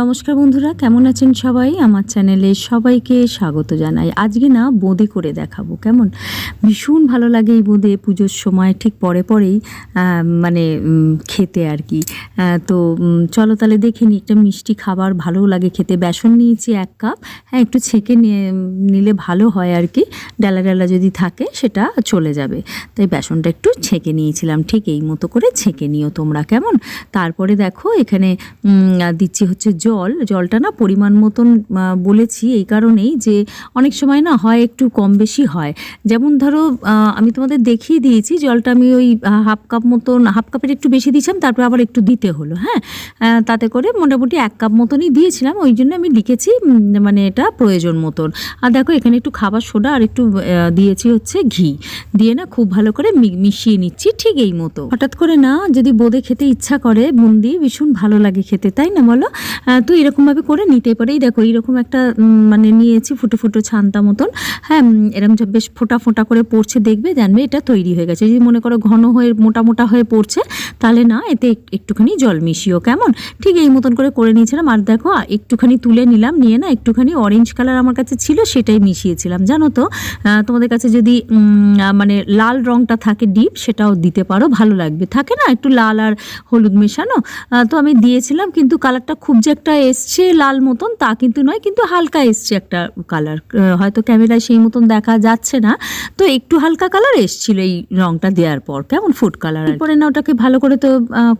নমস্কার বন্ধুরা, কেমন আছেন সবাই? আমার চ্যানেলে সবাইকে স্বাগত জানাই। আজকে না বোঁদে করে দেখাবো, কেমন? ভীষণ ভালো লাগে এই বোঁদে পুজোর সময়, ঠিক পরে পরেই মানে খেতে আর কি। তো চলো তাহলে দেখে নিই, একটা মিষ্টি খাবার ভালো লাগে খেতে। বেসন নিয়েছি এক কাপ হ্যাঁ একটু ছেঁকে নিলে ভালো হয় আর কি। ডালা ডালা যদি থাকে, সেটা চলে যাবে। তাই বেসনটা একটু ছেঁকে নিয়েছিলাম, ঠিক এই মতো করে ছেঁকে নিও তোমরা, কেমন? তারপরে দেখো, এখানে দিচ্ছি হচ্ছে জল, জলটা না পরিমাণ মতন বলেছি এই কারণেই যে অনেক সময় না হয় একটু কম বেশি হয়। যেমন ধরো আমি তোমাদের দেখিয়ে দিয়েছি জলটা আমি ওই হাফ কাপ মতন, হাফ কাপের একটু বেশি দিয়েছিলাম, তারপর আবার একটু দিতে হলো হ্যাঁ? তাতে করে মোটামুটি এক কাপ মতনই দিয়েছিলাম, ওই জন্য আমি লিখেছি মানে এটা প্রয়োজন মতন। আর দেখো, এখানে একটু খাবার সোডা আর একটু দিয়েছি হচ্ছে ঘি। দিয়ে না খুব ভালো করে মিশিয়ে নিচ্ছি ঠিক এই মতো। হঠাৎ করে না যদি বোঁদে খেতে ইচ্ছা করে বুন্দি ভীষণ ভালো লাগে খেতে, তাই না বলো? তো এরকমভাবে করে নিতে পারেই। দেখো এরকম একটা মানে নিয়েছি ফুটো ফুটো ছানটা মতন। হ্যাঁ এরকম বেশ ফোটা ফোটা করে পড়ছে, দেখবে জানবে এটা তৈরি হয়ে গেছে। যদি মনে করো ঘন হয়ে, মোটা মোটা হয়ে পড়ছে, তাহলে না, এতে এক- একটুখানি জল মিশিও, কেমন? ঠিক এই মতন করে করে নিয়েছিলাম। আর দেখো একটুখানি তুলে নিলাম, নিয়ে না একটুখানি অরেঞ্জ কালার আমার কাছে ছিল, সেটাই মিশিয়েছিলাম। জানো তো তোমাদের কাছে যদি মানে লাল রঙটা থাকে ডিপ, সেটাও দিতে পারো, ভালো লাগবে। থাকে না, একটু লাল আর হলুদ মেশানো? তো আমি দিয়েছিলাম, কিন্তু কালারটা খুব যে একটা এসছে লাল মতন তা কিন্তু নয়, কিন্তু হালকা এসছে একটা কালার হয়তো ক্যামেরায় সেই মতন দেখা যাচ্ছে না। তো একটু হালকা কালার এসছিল এই রংটা দেওয়ার পর। কেমন ফুড কালার পরে না, ওটাকে ভালো করে তো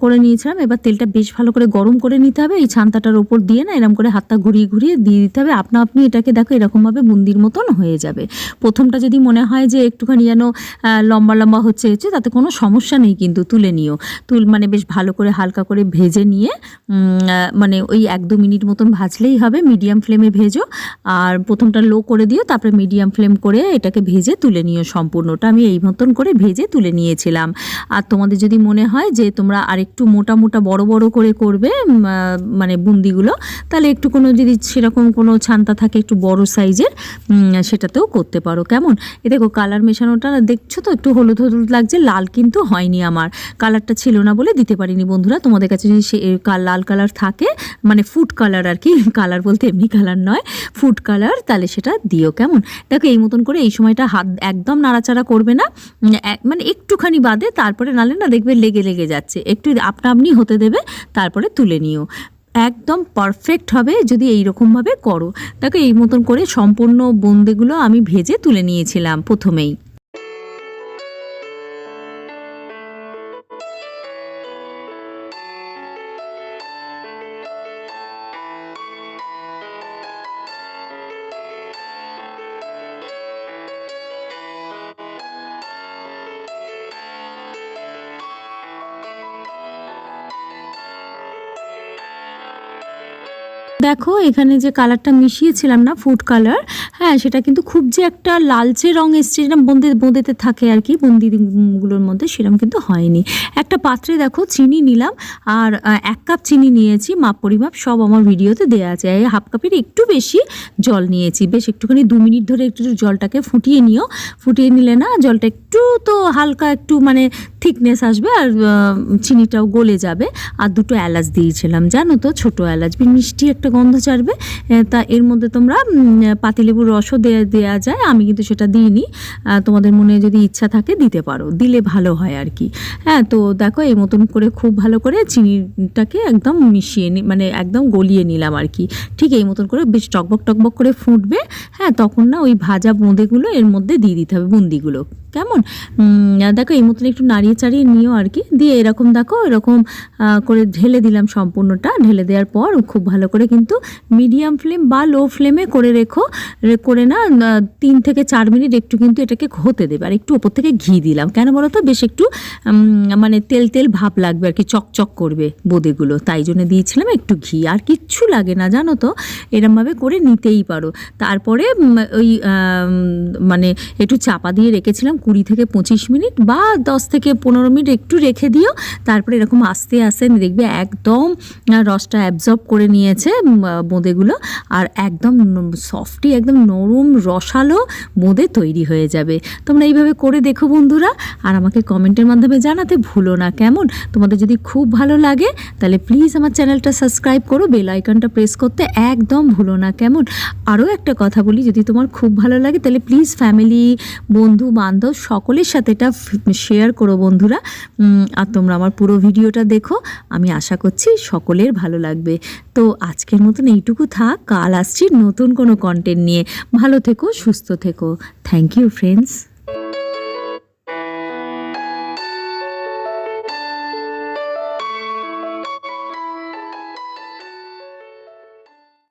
করে নিয়েছিলাম। এবার তেলটা বেশ ভালো করে গরম করে নিতে হবে। এই ছান্তাটার ওপর দিয়ে না এরকম করে হাতটা ঘুরিয়ে ঘুরিয়ে দিয়ে দিতে হবে। আপনা আপনি এটাকে দেখো এরকমভাবে বুন্দির মতন হয়ে যাবে। প্রথমটা যদি মনে হয় যে একটুখানি যেন লম্বা লম্বা হচ্ছে হচ্ছে, তাতে কোনো সমস্যা নেই কিন্তু তুলে নিও। তুল মানে বেশ ভালো করে হালকা করে ভেজে নিয়ে মানে ওই এক দু মিনিট মতন ভাজলেই হবে। মিডিয়াম ফ্লেমে ভেজো। আর প্রথমটা লো করে দিও, তারপরে মিডিয়াম ফ্লেম করে এটাকে ভেজে তুলে নিও সম্পূর্ণটা। আমি এই মতন করে ভেজে তুলে নিয়েছিলাম। আর তোমাদের যদি মনে হয় যে তোমরা আরেকটু মোটা মোটা বড় বড় করে করবে মানে বুন্দিগুলো, তাহলে একটু কোনো যদি সেরকম কোনো ছান্তা থাকে একটু বড় সাইজের সেটাতেও করতে পারো। কেমন? এ দেখো কালার মেশানোটা দেখছ তো? একটু হলুদ হলুদ লাগছে, লাল কিন্তু হয়নি আমার। কালারটা ছিল না বলে দিতে পারিনি বন্ধুরা। তোমাদের কাছে যদি সে লাল কালার থাকে মানে ফুড কালার আর কি কালার বলতে এমনি কালার নয় ফুড কালার তাহলে সেটা দিও কেমন? দেখো এই মতন করে এই সময়টা হাত একদম নাড়াচাড়া করবে না মানে একটুখানি বাদে, তারপরে নালে না দেখবে লেগে লেগে যাচ্ছে। একটু আপনা আপনি হতে দেবে, তারপরে তুলে নিও। একদম পারফেক্ট হবে যদি এই রকমভাবে করো। দেখো এই মতন করে সম্পূর্ণ বন্দেগুলো আমি ভেজে তুলে নিয়েছিলাম প্রথমেই। দেখো, এখানে যে কালারটা মিশিয়েছিলাম না ফুড কালার হ্যাঁ সেটা কিন্তু খুব যে একটা লালচে রং এসছে যেরকম বোঁদে বোঁদেতে থাকে আর কি, বন্দিগুলোর মধ্যে সেরকম কিন্তু হয়নি। একটা পাত্রে দেখো চিনি নিলাম, আর এক কাপ চিনি নিয়েছি, মাপ পরিমাপ সব আমার ভিডিওতে দেওয়া আছে। এই হাফ কাপের একটু বেশি জল নিয়েছি, বেশ একটুখানি দু মিনিট ধরে একটু জলটাকে ফুটিয়ে নিও। ফুটিয়ে নিলে না জলটা একটু তো হালকা একটু মানে থিকনেস আসবে আর চিনিটাও গলে যাবে। আর দুটো এলাচ দিয়েছিলাম, জানো তো, ছোটো এলাচ মিষ্টি একটা গন্ধ ছাড়বে তা এর মধ্যে তোমরা পাতিলেবুর রসও দেয়া দেওয়া যায়। আমি কিন্তু সেটা দিইনি। তোমাদের মনে যদি ইচ্ছা থাকে দিতে পারো। দিলে ভালো হয় আর কি। হ্যাঁ তো দেখো, এই মতন করে খুব ভালো করে চিনিটাকে একদম মিশিয়ে নি মানে একদম গলিয়ে নিলাম আর কি। ঠিক এই মতন করে বেশ টকবক টকবক করে ফুটবে। হ্যাঁ তখন না ওই ভাজা বোঁদেগুলো এর মধ্যে দিয়ে দিতে হবে, বুন্দিগুলো। কেমন? দেখো, এই মতন একটু নাড়িয়ে চাড়িয়ে নিও আর কি। দিয়ে এরকম দেখো, এরকম করে ঢেলে দিলাম সম্পূর্ণটা। ঢেলে দেওয়ার পর খুব ভালো করে কিন্তু মিডিয়াম ফ্লেম বা লো ফ্লেমে করে রেখো করে না তিন থেকে চার মিনিট একটু কিন্তু এটাকে হতে দেবে। আর একটু ওপর থেকে ঘি দিলাম। কেন বলো তো? বেশ একটু মানে তেল তেল ভাব লাগবে আর কি, চকচক করবে বোঁদেগুলো। তাই জন্য দিয়েছিলাম একটু ঘি। আর কিচ্ছু লাগে না, জানো তো? এরমভাবে করে নিতেই পারো। তারপরে ওই মানে একটু চাপা দিয়ে রেখেছিলাম কুড়ি থেকে পঁচিশ মিনিট বা দশ থেকে পনেরো মিনিট একটু রেখে দিও। তারপরে এরকম আস্তে আস্তে দেখবে একদম রসটা অ্যাবজর্ব করে নিয়েছে। বোঁদেগুলো আর একদম সফটি একদম নরম, রসালো বোঁদে তৈরি হয়ে যাবে। তোমরা এইভাবে করে দেখো বন্ধুরা আর আমাকে কমেন্টের মাধ্যমে জানাতে ভুলো না। কেমন? তোমাদের যদি খুব ভালো লাগে তাহলে প্লিজ আমার চ্যানেলটা সাবস্ক্রাইব করো বেল আইকনটা প্রেস করতে একদম ভুলো না। কেমন? আরও একটা কথা বলি, যদি তোমার খুব ভালো লাগে, তাহলে প্লিজ ফ্যামিলি বন্ধু, বান্ধব সকলের সাথে এটা শেয়ার করো বন্ধুরা। আর তোমরা আমার পুরো ভিডিওটা দেখো। আমি আশা করছি সকলের ভালো লাগবে। তো আজকের মতন এইটুকু থাক, কাল আসছি নতুন কোনো কন্টেন্ট নিয়ে। ভালো থেকো, সুস্থ থেকো। Thank you friends